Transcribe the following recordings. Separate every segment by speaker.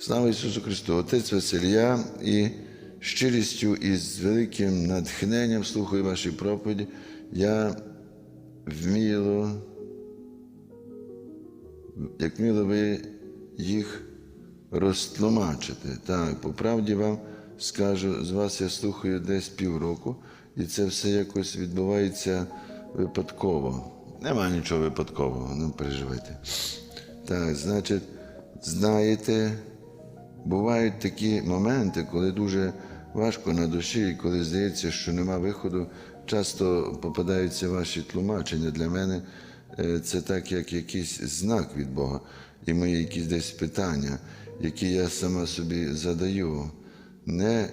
Speaker 1: Слава Ісусу Христу! Отець Василія і щирістю і з великим натхненням слухаю ваші проповіді. Я вміло, як вміло ви їх розтлумачите. Так, по правді вам скажу, з вас я слухаю десь півроку, і це все якось відбувається випадково. Нема нічого випадкового, не переживайте. Так, значить, знаєте, бувають такі моменти, коли дуже важко на душі, і коли здається, що нема виходу, часто попадаються ваші тлумачення. Для мене е, це так, як якийсь знак від Бога, і мої якісь десь питання, які я сама собі задаю, не,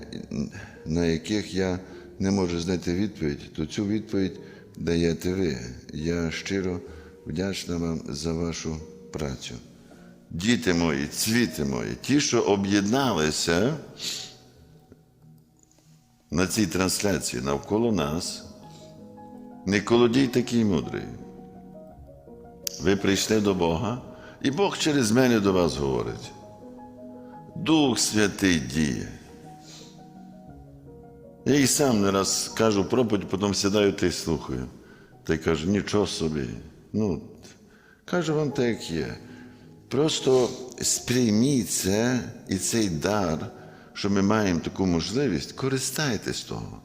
Speaker 1: на яких я не можу знайти відповідь, то цю відповідь даєте ви. Я щиро вдячна вам за вашу працю. Діти мої, цвіти мої, ті, що об'єдналися на цій трансляції навколо нас, не колодій такий мудрий. Ви прийшли до Бога, і Бог через мене до вас говорить. Дух Святий діє. Я і сам не раз кажу проповідь, потім сідаю та й слухаю. Та й кажу, нічого собі. Ну, кажу вам так, як є. Просто сприйміть це і цей дар, що ми маємо таку можливість, користайтесь того.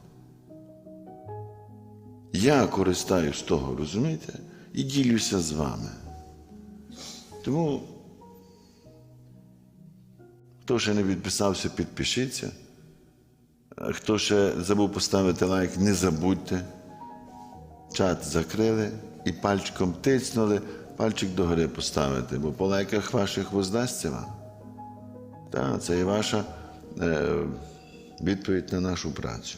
Speaker 1: Я користаюсь того, розумієте? І ділюся з вами. Тому, хто ще не підписався, підпишіться. Хто ще забув поставити лайк, не забудьте. Чат закрили і пальчиком тиснули, пальчик догори поставити, бо по лайках ваших воздасться вам. Так, це і ваша е, відповідь на нашу працю.